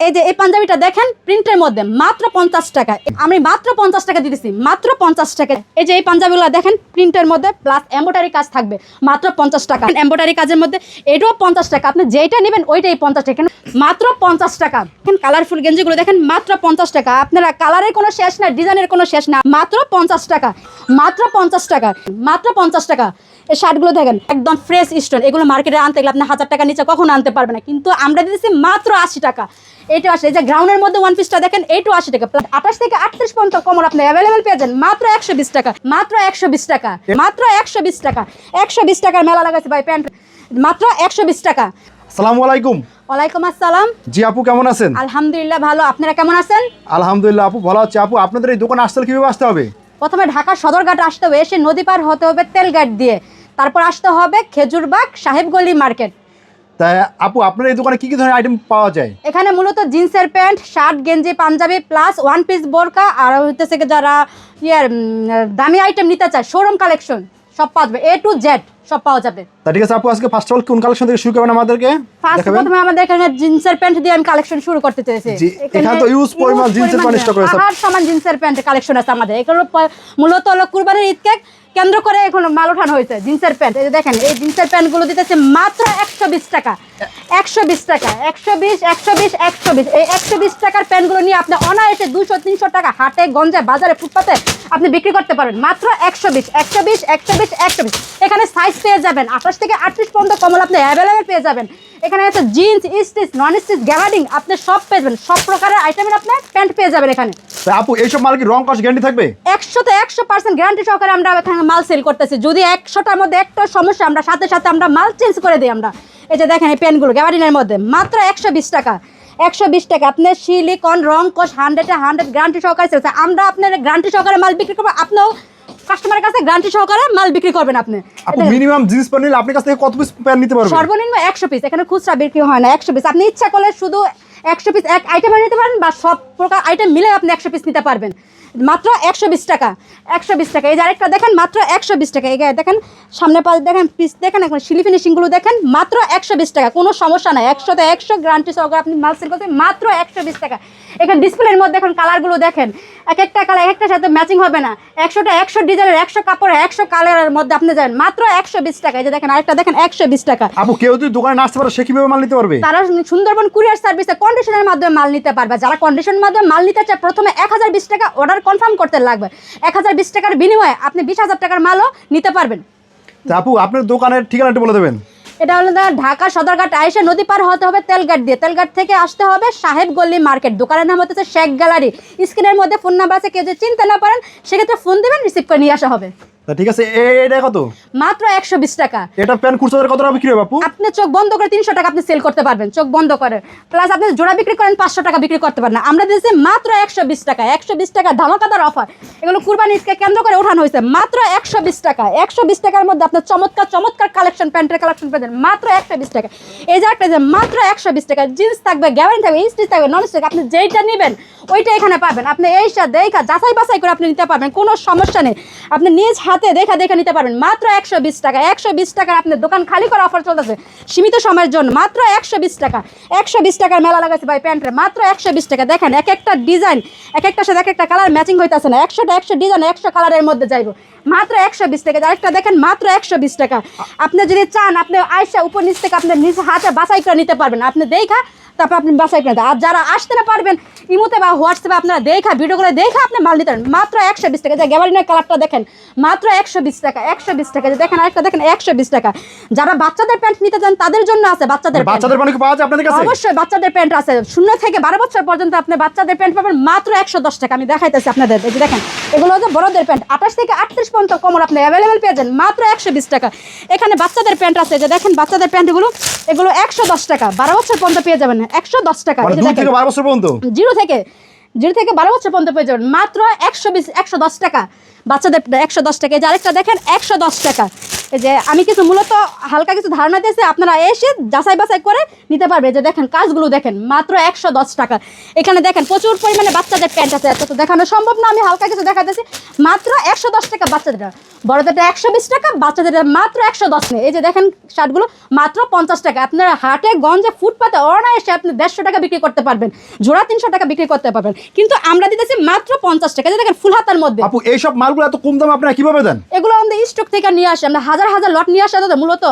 এই যে এই পাঞ্জাবিটা দেখেন প্রিন্টের মধ্যে মাত্র পঞ্চাশ টাকা আমি মাত্র পঞ্চাশ টাকা দিতেছি মাত্র পঞ্চাশ টাকা এই যে এই পাঞ্জাবিগুলো দেখেন প্রিন্টের মধ্যে প্লাস এম্বোটারি কাজ থাকবে মাত্র পঞ্চাশ টাকা এম্বোটারি কাজের মধ্যে এটাও পঞ্চাশ টাকা আপনি যেইটা নেবেন ওইটাই পঞ্চাশ টাকা মাত্র পঞ্চাশ টাকা কালারফুল গেঞ্জিগুলো দেখেন মাত্র পঞ্চাশ টাকা আপনারা কালারের কোনো শেষ না ডিজাইনের কোনো শেষ না মাত্র পঞ্চাশ টাকা মাত্র পঞ্চাশ টাকা মাত্র পঞ্চাশ টাকা এই শার্টগুলো দেখেন একদম ফ্রেশ স্টোন এগুলো মার্কেটে আনতে গেলে আপনি হাজার টাকা নিচে কখনো আনতে পারবে না। কিন্তু আমরা দিতেছি মাত্র আশি টাকা। এইটা আসে এই যে গ্রাউন্ডের মধ্যে ওয়ান পিসটা দেখেন এইটাও আশি টাকা। আঠাশ থেকে আটত্রিশ পর্যন্ত কমর আপনি অ্যাভেলেবেল পেয়ে যান মাত্র একশো বিশ টাকা মাত্র একশো বিশ টাকা মাত্র একশো বিশ টাকা একশো বিশ টাকার মেলা লাগাচ্ছে ভাই প্যান্ট মাত্র একশো বিশ টাকা। সালামু আলাইকুম। ওয়ালাইকুম আসসালাম। জি আপু কেমন আছেন? আলহামদুলিল্লাহ ভালো আপনারা কেমন আছেন? আলহামদুলিল্লাহ আপু ভালো আছে। আপু আপনাদের এই দোকানে আসতে কীভাবে আসতে হবে? প্রথমে ঢাকা সদরঘাট আসতে হবে এসে নদী পার হতে হবে তেলঘাট দিয়ে। তারপর আসতে হবে খেজুরবাগ সাহেবগলি মার্কেট। তাই আপু আপনার এই দোকানে কি কি ধরনের আইটেম পাওয়া যায়? এখানে মূলত জিন্সের প্যান্ট শার্ট গেঞ্জি পাঞ্জাবি প্লাস ওয়ান পিস বোরকা আর হইতেছে যারা ইয়ার দামি আইটেম নিতে চায় শোরুম কালেকশন সব পাওয়া যাবে এ টু জেড সব পাওয়া যাবে। তা ঠিক আছে আপু আজকে ফার্স্ট অফ অল কোন কালেকশন থেকে শুরু করবেন আমাদেরকে? ফার্স্ট প্রথমে আমাদের এখানে জিন্সের প্যান্ট দিয়ে আমি কালেকশন শুরু করতে চেয়েছি জি, এখানে তো huge পরিমাণ জিন্সের প্যান্ট stock রয়েছে। আর সমান জিন্সের প্যান্ট কালেকশন আছে আমাদের। এগুলো মূলত হলো কুরবানির ঈদকে কেন্দ্র করে এখন মাল ওঠানো হয়েছে, জিন্সের প্যান্ট। এই যে দেখেন, এই জিন্সের প্যান্টগুলো দিতেছে মাত্র একশো বিশ টাকা। একশো বিশ টাকা, একশো বিশ একশো বিশ একশো বিশ। এই একশো বিশ টাকার প্যান্টগুলো নিয়ে আপনি অনায়াসে দুশো তিনশো টাকা হাটে, গঞ্জে, বাজারে, ফুটপাতে আপনি বিক্রি করতে পারবেন মাত্র একশো বিশ একশো বিশ একশো বিশ একশো বিশ। এখানে সাইজ পেয়ে যাবেন। আঠাশ থেকে আটত্রিশ পর্যন্ত কমল আপনি অ্যাভেলেবেল পেয়ে যাবেন। এখানে আছে jeans stitch non stitch gabardine আপনি সব পেয়ে যাবেন। সব প্রকারের আইটেমের আপনি প্যান্ট পেয়ে যাবেন এখানে। আপু এইসব মাল কি রং কস গ্যারান্টি থাকবে? একশোতে একশো পার্সেন্ট গ্যারান্টি সহকারে আমরা এখানে মাল সেল করতেছি। যদি একশোটার মধ্যে একটা সমস্যা আমরা সাথে সাথে আমরা মাল চেঞ্জ করে দিই আমরা। এই যে দেখেন এই পেনগুলো গ্যাবারিনের মধ্যে। মাত্র একশো বিশ টাকা। একশো বিশ টাকা। আপনার সিলিকন রং কোষ হান্ড্রেডে হান্ড্রেড গ্যারান্টি সহকারে আমরা আপনার গ্যারান্টি সহকারে মাল বিক্রি করব। আপনিও কাস্টমারের কাছে গ্যারান্টি সহকারে মাল বিক্রি করবেন আপনি। আপু মিনিমাম জিন্স প্যান্ট নিলে আপনার কাছ থেকে কত পিস প্যান্ট নিতে পারবেন? সর্বনিম্ন একশো পিস এখানে খুচরা বিক্রি হয় না একশো পিস আপনি ইচ্ছা করলে শুধু একশো পিস এক আইটেম নিতে পারেন বা সব প্রকার আইটেম মিলে আপনি একশো পিস নিতে পারবেন। মাত্র একশো বিশ টাকা একশো বিশ টাকা। এই যে আরেকটা দেখেন মাত্র একশো বিশ টাকা। এই দেখেন সামনে পাশ দেখেন পিস দেখেন এখন সিলি ফিনিশিংগুলো দেখেন মাত্র একশো বিশ টাকা। কোনো সমস্যা নাই। একশোতে একশো গ্যারান্টি সহকারে আপনি মাল সেল করতে মাত্র একশো বিশ টাকা। এখানে ডিসপ্লের মধ্যে এখন কালারগুলো দেখেন। এক একটা কালার এক একটার সাথে ম্যাচিং হবে না। একশোটা একশো ডিজাইনের একশো কাপড় একশো কালারের মধ্যে আপনি যাবেন। মাত্র একশো বিশ টাকা। এই যে দেখেন আরেকটা দেখেন একশো বিশ টাকা। আপু কেউ যদি দোকানে আসতে পারে সে কীভাবে মাল নিতে পারবে? তারা সুন্দরবন কুরিয়ার সার্ভিসে কন্ডিশনের মাধ্যমে মাল নিতে পারবে। যারা কন্ডিশনের মাধ্যমে মাল নিতে চায় প্রথমে এক হাজার বিশ টাকা অর্ডার কনফার্ম করতে লাগবে। এক হাজার বিশ টাকার বিনিময়ে আপনি বিশ হাজার টাকার মালও নিতে পারবেন। আপু আপনার দোকানের ঠিকানাটা বলে দেবেন। এটা হলো ঢাকা সদরঘাট আইসে নদী পার হতে হবে তেলঘাট দিয়ে। তেলঘাট থেকে আসতে হবে সাহেব গল্লি মার্কেট। দোকানের নাম হচ্ছে শেখ গ্যালারি। স্ক্রিনের মধ্যে ফোন নাম্বার আছে। কেউ যদি চিনতে না পারেন, সেক্ষেত্রে ফোন দেবেন, রিসিভ করে নিয়ে আসা হবে। তা ঠিক আছে এটা কত? মাত্র একশো বিশ টাকা। এটা খুচরা কত টাকা বিক্রি হবে আপু? আপনি চোখ বন্ধ করে তিনশো টাকা আপনি সেল করতে পারবেন চোখ বন্ধ করে। প্লাস আপনি জোড়া বিক্রি করেন পাঁচশো টাকা বিক্রি করতে পারেন আমরা দিয়েছি মাত্র একশো বিশ টাকা একশো বিশ টাকা ধামাকাদার অফার এগুলো কুরবানি ঈদকে কেন্দ্র করে ওঠানো হয়েছে মাত্র একশো বিশ টাকা। একশো বিশ টাকার মধ্যে চমৎকার চমৎকার কালেকশন প্যান্টের কালেকশন পেতেন মাত্র একশো বিশ টাকা। এই যে একটা যে মাত্র একশো বিশ টাকা জিন্স থাকবে গ্যারান্টি থাকবে স্টিচ থাকবে নন স্টিচ আপনি যেইটা নেবেন ওইটা এখানে পাবেন। আপনি এই সাথে দেখা যাচাই বাছাই করে আপনি নিতে পারবেন কোনো সমস্যা নেই। আপনি নিজ হাতে দেখা দেখা নিতে পারবেন। মাত্র একশো বিশ টাকা। একশো বিশ টাকার আপনার দোকান খালি করা অফার চলতেছে। সীমিত সময়ের জন্য মাত্র একশো বিশ টাকা। একশো বিশ টাকার মেলা লাগাচ্ছে ভাই প্যান্টের। মাত্র একশো বিশ টাকা। দেখেন এক একটা ডিজাইন, এক একটার সাথে এক একটা কালার ম্যাচিং হইতেছে না। একশোটা একশো ডিজাইন, একশো কালারের মধ্যে যাইব। মাত্র একশো বিশ টাকা। আরেকটা দেখেন, মাত্র একশো বিশ টাকা। আপনি যদি চান, আপনি আয়সা উপর নিচ থেকে আপনার নিজ হাতে বাছাই করে নিতে পারবেন। আপনি দেখা তারপর আপনি বাসায় করে নিতে আর যারা আসতে না পারবেন ইমোতে বা হোয়াটসঅ্যাপে আপনারা দেখা ভিডিও করে দেখা আপনি মাল নিতে পারেন। মাত্র একশো বিশ টাকা। যে গ্যাবারিনের কালারটা দেখেন মাত্র একশো বিশ টাকা একশো বিশ টাকা। যে দেখেন আরেকটা দেখেন একশো বিশ টাকা। যারা বাচ্চাদের প্যান্ট নিতে চান তাদের জন্য আছে বাচ্চাদের বাচ্চাদের পাওয়া যায় আপনাদের কাছে? অবশ্যই বাচ্চাদের প্যান্ট আছে। শূন্য থেকে বারো বছর পর্যন্ত আপনি বাচ্চাদের প্যান্ট পাবেন মাত্র একশো দশ টাকা। আমি দেখাইতেছি আপনাদের। এই যে দেখেন এগুলো হচ্ছে বড়দের প্যান্ট আঠাশ থেকে আটত্রিশ পর্যন্ত কমর আপনি অ্যাভেলেবেল পেয়ে যান মাত্র একশো বিশ টাকা। এখানে বাচ্চাদের প্যান্ট আছে। যে দেখেন বাচ্চাদের প্যান্টগুলো এগুলো একশো দশ টাকা। বারো বছর পর্যন্ত পেয়ে যাবেন। একশো দশ টাকা। মানে বছর পর্যন্ত? জিরো থেকে জিরো থেকে বারো বছর পর্যন্ত পেয়ে যাবেন। মাত্র একশো বিশ একশো দশ টাকা। বাচ্চাদের একশো দশ টাকা। এই যে আরেকটা দেখেন একশো দশ টাকা। যে আমি কিছু মূলত হালকা কিছু ধারণা দিয়েছি আপনারা এসে যাচাই বাছাই করে নিতে পারবে। যে দেখেন কাজগুলো দেখেন মাত্র একশো দশ টাকা। এখানে দেখেন প্রচুর পরিমাণে বাচ্চাদের প্যান্ট আছে এত তো দেখানো সম্ভব না আমি হালকা কিছু দেখাতেছি মাত্র একশো দশ টাকা বাচ্চাদের। বড়দেরটা একশো বিশ টাকা বাচ্চাদের মাত্র একশো দশ নেই। এই যে দেখেন শার্টগুলো মাত্র পঞ্চাশ টাকা। আপনারা হাটে গঞ্জে ফুটপাতে অনায়াসে আপনি দেড়শো টাকা বিক্রি করতে পারবেন জোড়া তিনশো টাকা বিক্রি করতে পারবেন। কিন্তু আমরা দিতেছি মাত্র পঞ্চাশ টাকা। যে দেখেন ফুল হাতার মধ্যে। আপু এইসব মালগুলো এত কম দামে আপনারা কীভাবে দেন? এগুলো আমাদের স্টক থেকে নিয়ে আসে আমরা হাজার হাজার লট নিয়ে আসা দাদা মূলত।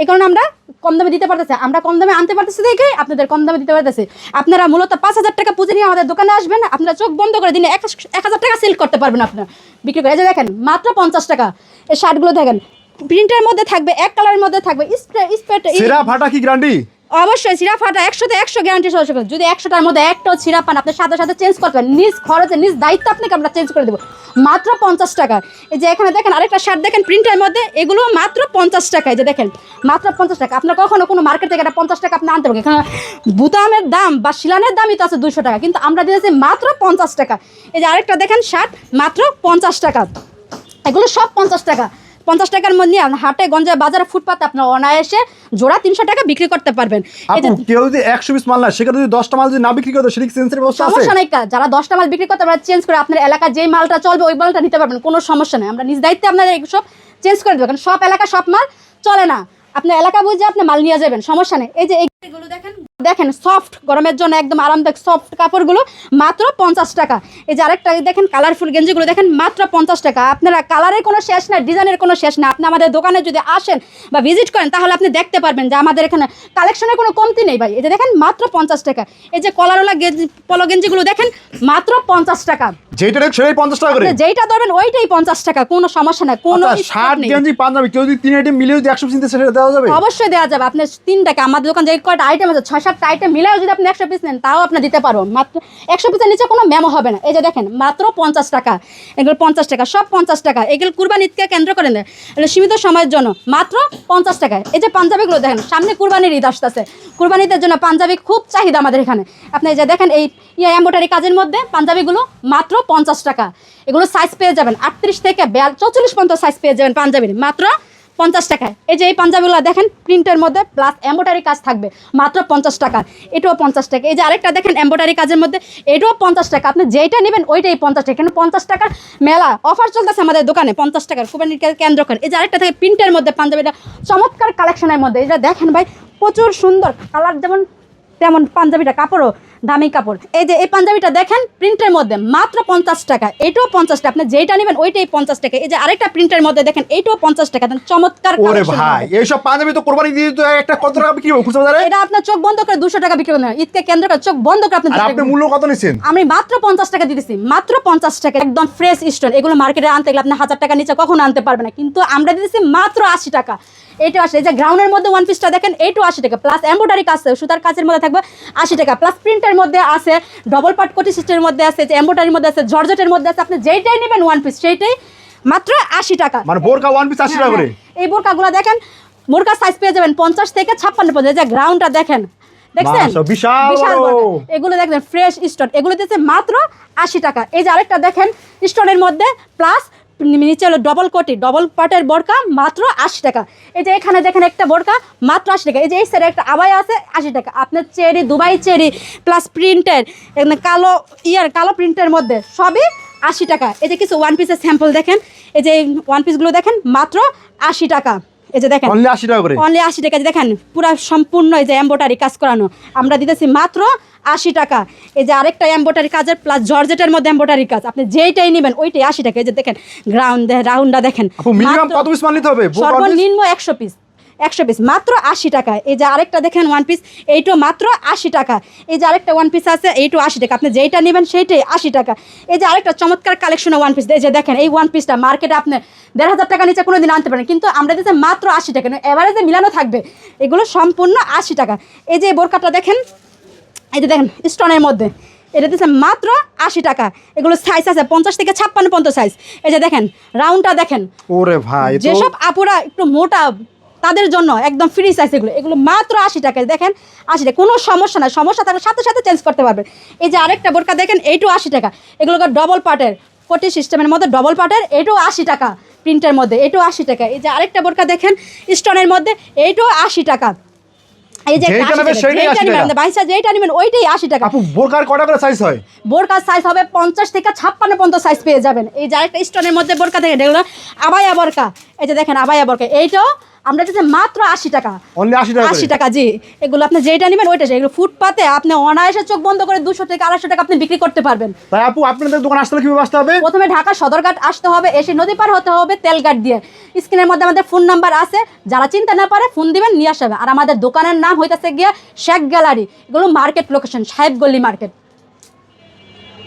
এই কারণে আমরা কম দামে দিতে পারতেছি। আমরা কম দামে আনতে পারতেছি দেখে আপনাদের কম দামে দিতে পারতেছি। আপনারা মূলত পাঁচ হাজার টাকা পুঁজি নিয়ে আমাদের দোকানে আসবেন। আপনারা চোখ বন্ধ করে দিনে এক হাজার টাকা সেল করতে পারবেন আপনারা। বিক্রি করে। এই যে দেখেন, মাত্র পঞ্চাশ টাকা। এই শার্টগুলো দেখেন, প্রিন্টের মধ্যে থাকবে, এক কালারের মধ্যে থাকবে, স্প্রে স্প্রে ফাটা কি গ্যারান্টি অবশ্যই সিরাপ ফাটা একশোতে একশো গ্যারান্টি সহযোগ যদি একশোটার মধ্যে একটাও সিরাপ পান, আপনি সাথে সাথে চেঞ্জ করতে নিজ খরচে, নিজ দায়িত্ব আপনাকে আমরা চেঞ্জ করে দেবো। মাত্র পঞ্চাশ টাকা। এই যে এখানে দেখেন, আরেকটা শার্ট দেখেন প্রিন্টের মধ্যে এগুলো মাত্র পঞ্চাশ টাকা। এই যে দেখেন, মাত্র পঞ্চাশ টাকা। আপনার কখনো কোনো মার্কেট থেকে একটা পঞ্চাশ টাকা আপনি আনতে পারবেন। এখানে বুতামের দাম বা শিলানের দামই তো আছে দুশো টাকা। কিন্তু আমরা দিয়েছি মাত্র পঞ্চাশ টাকা। এই যে আরেকটা দেখেন শার্ট মাত্র পঞ্চাশ টাকা। এগুলো সব পঞ্চাশ টাকা। পঞ্চাশ টাকার মধ্যে হাটে গঞ্জে বাজারে ফুটপাতে আপনার অনায়াসে জোড়া তিনশো টাকা বিক্রি করতে পারবেন। কেউ যদি একশো পিস মাল না সেখানে যদি দশটা মাল যদি না বিক্রি করতে সেটি চেঞ্জের ব্যবস্থা সমস্যা নেই যারা দশটা মাল বিক্রি করতে পারে চেঞ্জ করে আপনার এলাকা যেই মালটা চলবে ওই মালটা নিতে পারবেন কোনো সমস্যা নেই। আমরা নিজ দায়িত্বে আপনাদের সব চেঞ্জ করে দেবো কারণ সব এলাকা সব মাল চলে না। আপনার এলাকা বুঝে আপনি মাল নিয়ে যাবেন সমস্যা নেই। এই যে দেখেন দেখেন সফট গরমের জন্য একদম আরামদায়ক সফট কাপড়গুলো মাত্র পঞ্চাশ টাকা। এই যে আরেকটা দেখেন কালারফুল গেঞ্জিগুলো দেখেন মাত্র পঞ্চাশ টাকা। আপনারা কালারের কোনো শেষ না ডিজাইনের কোনো শেষ না আপনি আমাদের দোকানে যদি আসেন বা ভিজিট করেন তাহলে আপনি দেখতে পারবেন যে আমাদের এখানে কালেকশনের কোনো কমতি নেই ভাই। এই যে দেখেন মাত্র পঞ্চাশ টাকা। এই যে কলারওয়ালা গেঞ্জি পলো গেঞ্জিগুলো দেখেন মাত্র পঞ্চাশ টাকা। যেটা সেটাই পঞ্চাশ টাকা করে? আপনি ধরবেন ওইটাই পঞ্চাশ টাকা কোনো সমস্যা নাই কোনো আচ্ছা, শার্ট নেই। গেঞ্জি পাঞ্জাবি কেউ যদি তিন আইটেম মিলিয়ে যদি একশো সেটা দেওয়া যাবে? অবশ্যই দেওয়া যাবে। আপনার তিন টাকা আমাদের দোকান যে কয়টা আইটেম আছে, ছয়, সাতটা আইটেম মিলেও যদি আপনি একশো পিস নেন, তাও আপনি দিতে পারব মাত্র একশো পিসের নিচে কোনো ম্যামো হবে না। এই যে দেখেন, মাত্র পঞ্চাশ টাকা। এগুলো পঞ্চাশ টাকা, সব পঞ্চাশ টাকা। এগুলো কুরবান ঈদকে কেন্দ্র করে নেয়। সীমিত সময়ের জন্য মাত্র পঞ্চাশ টাকায়। এই যে পাঞ্জাবিগুলো দেখেন, সামনে কুরবানির ঈদ আসতেছে। কুরবানি ঈদের জন্য পাঞ্জাবি খুব চাহিদা আমাদের এখানে। আপনি এই যে দেখেন, এই ইয়ে এম্বোটারি কাজের মধ্যে পাঞ্জাবিগুলো মাত্র পঞ্চাশ টাকা। এগুলো সাইজ পেয়ে যাবেন, আটত্রিশ থেকে চৌচল্লিশ পর্যন্ত সাইজ পেয়ে যাবেন পাঞ্জাবির। মাত্র পঞ্চাশ টাকায়। এই যে এই পাঞ্জাবিগুলো দেখেন, প্রিন্টের মধ্যে প্লাস এম্বোটারি কাজ থাকবে। মাত্র পঞ্চাশ টাকা। এটাও পঞ্চাশ টাকা। এই যে আরেকটা দেখেন এম্বোটারি কাজের মধ্যে এটাও পঞ্চাশ টাকা। আপনি যেইটা নেবেন, ওইটাই পঞ্চাশ টাকা। কিন্তু পঞ্চাশ টাকার মেলা অফার চলতেছে আমাদের দোকানে, পঞ্চাশ টাকার কে- কেন্দ্র করে। এই যে আরেকটা থাকে প্রিন্টের মধ্যে পাঞ্জাবিটা চমৎকার কালেকশনের মধ্যে। এটা দেখেন ভাই, প্রচুর সুন্দর কালার যেমন, তেমন পাঞ্জাবিটা, কাপড়ও দামি কাপড়। এই যে এই পাঞ্জাবিটা দেখেন প্রিন্টের মধ্যে মাত্র পঞ্চাশ টাকা। এটাও পঞ্চাশ টাকা। আপনি যেইটা নেবেন ওইটাই পঞ্চাশ টাকা। এই যে আরেকটা প্রিন্টের মধ্যে দেখেন এইটাও পঞ্চাশ টাকা। দেন চমৎকার ওরে ভাই এইসব পাঞ্জাবি তো কোরবানি দিয়ে তো একটা কত টাকা বিক্রি হবে বাজারে? এটা আপনার চোখ বন্ধ করে টাকা বিক্রি ঈদকে কেন্দ্র করে চোখ বন্ধ করে আপনি আপনি মূল্য কত আমি মাত্র পঞ্চাশ টাকা দিতেছি মাত্র পঞ্চাশ টাকা। একদম ফ্রেশ স্টোন এগুলো মার্কেটে আনতে গেলে আপনি হাজার টাকা নিচে কখনো আনতে পারবে না। কিন্তু আমরা দিতেছি মাত্র আশি টাকা। এইটা আসে এই যে গ্রাউন্ডের মধ্যে ওয়ান পিসটা দেখেন এইটাও আশি টাকা। প্লাস এম্ব্রয়ডারি কাজ সুতার কাজের মধ্যে থাকবে আশি টাকা। প্লাস প্রিন্টের মধ্যে আছে ডবল পার্ট কোটি সিস্টেমের মধ্যে আছে যে এম্ব্রয়ডারির মধ্যে আছে জর্জেটের মধ্যে আছে আপনি যেইটাই নেবেন ওয়ান পিস সেইটাই মাত্র আশি টাকা। মানে বোরকা ওয়ান পিস আশি টাকা করে? হ্যাঁ, এই বোরকাগুলো দেখেন বোরকা সাইজ পেয়ে যাবেন পঞ্চাশ থেকে ছাপ্পান্ন পর্যন্ত এই যে গ্রাউন্ডটা দেখেন দেখছেন? বিশাল। এগুলো দেখবেন ফ্রেশ স্টোন এগুলো দিচ্ছে মাত্র আশি টাকা। এই যে আরেকটা দেখেন স্টোনের মধ্যে প্লাস নিচে হলো ডবল কোটি ডবল পাটের বোরকা, মাত্র আশি টাকা। এই যে এখানে দেখেন একটা বোরকা, মাত্র আশি টাকা। এই যে এই সাইডে একটা আবাই আছে, আশি টাকা। আপনার চেরি, দুবাই চেরি প্লাস প্রিন্টের কালো ইয়ার, কালো প্রিন্টের মধ্যে সবই আশি টাকা। এই যে কিছু ওয়ান পিসের স্যাম্পল দেখেন। এই যে ওয়ান পিসগুলো দেখেন, মাত্র আশি টাকা। এই যে দেখেন অনলি আশি টাকা করে। অনলি আশি টাকা যে দেখেন পুরো সম্পূর্ণ এই যে এম্বোটারি কাজ করানো। আমরা দিতেছি মাত্র আশি টাকা। এই যে আরেকটা এম্বোটারি কাজের প্লাস জর্জেটের মধ্যে এম্বোটারি কাজ। আপনি যেইটাই নেবেন ওইটাই আশি টাকা। এই যে দেখেন গ্রাউন্ড রাউন্ডটা দেখেন? সর্বনিম্ন একশো পিস একশো পিস মাত্র আশি টাকা। এই যে আরেকটা দেখেন ওয়ান পিস এইটাও মাত্র আশি টাকা। এই যে আরেকটা ওয়ান পিস আছে এইটাও আশি টাকা। আপনি যেইটা নেবেন সেইটাই আশি টাকা। এই যে আরেকটা চমৎকার কালেকশনের ওয়ান পিস এই যে দেখেন এই ওয়ান পিসটা মার্কেটে আপনি দেড় হাজার টাকা নিচে কোনো দিন আনতে পারেন। কিন্তু আমরা দিতে মাত্র আশি টাকা। এভারেজে মিলানো থাকবে এগুলো সম্পূর্ণ আশি টাকা। এই যে বোরকাটা দেখেন এই যে দেখেন স্টোনের মধ্যে। এটা দিচ্ছে মাত্র আশি টাকা। এগুলো সাইজ আছে পঞ্চাশ থেকে ছাপ্পান্ন পর্যন্ত সাইজ এই যে দেখেন রাউন্ডটা দেখেন। ওরে ভাই যেসব আপুরা একটু মোটা তাদের জন্য একদম ফ্রি সাইজ এগুলো। এগুলো মাত্র আশি টাকায় দেখেন আশি টাকা। কোনো সমস্যা নাই। সমস্যা থাকলে সাথে সাথে চেঞ্জ করতে পারবেন। এই যে আরেকটা বোরকা দেখেন এইটু আশি টাকা। এগুলো ডবল পার্টের কোটি সিস্টেমের মধ্যে ডবল পার্টের এটাও আশি টাকা। প্রিন্টের মধ্যে এটাও আশি টাকা। এই যে আরেকটা বোরকা দেখেন স্টোনের মধ্যে এইটাও আশি টাকা। এই যে যেইটা নেবেন সেইটাই 80 টাকা। বাইশা যেইটা নেবেন ওইটাই আশি টাকা। বোরকার কটা করে সাইজ হয়? বোরকার সাইজ হবে পঞ্চাশ থেকে ছাপ্পান্ন পর্যন্ত সাইজ পেয়ে যাবেন। এই যে আরেকটা স্টোনের মধ্যে বোরকা দেখেন এগুলো আবায়া বোরকা। এই যে দেখেন আবায়া বোরকা। এইটাও আমরা দিচ্ছি মাত্র আশি টাকা আশি টাকা আশি টাকা জি এগুলো আপনি যেটা নেবেন ওইটা এগুলো ফুটপাতে আপনি অনায়াসে চোখ বন্ধ করে দুশো থেকে আড়াইশো টাকা আপনি বিক্রি করতে পারবেন। তাই আপু আপনাদের দোকান আসতে কীভাবে আসতে হবে? প্রথমে ঢাকা সদরঘাট আসতে হবে এসে নদী পার হতে হবে তেলঘাট দিয়ে। স্ক্রিনের মধ্যে আমাদের ফোন নাম্বার আছে যারা চিন্তা না পারে ফোন দিবেন নিয়ে আসবে আর আমাদের দোকানের নাম হইতেছে গিয়ে শেখ গ্যালারি এগুলো market location Saheb Galli market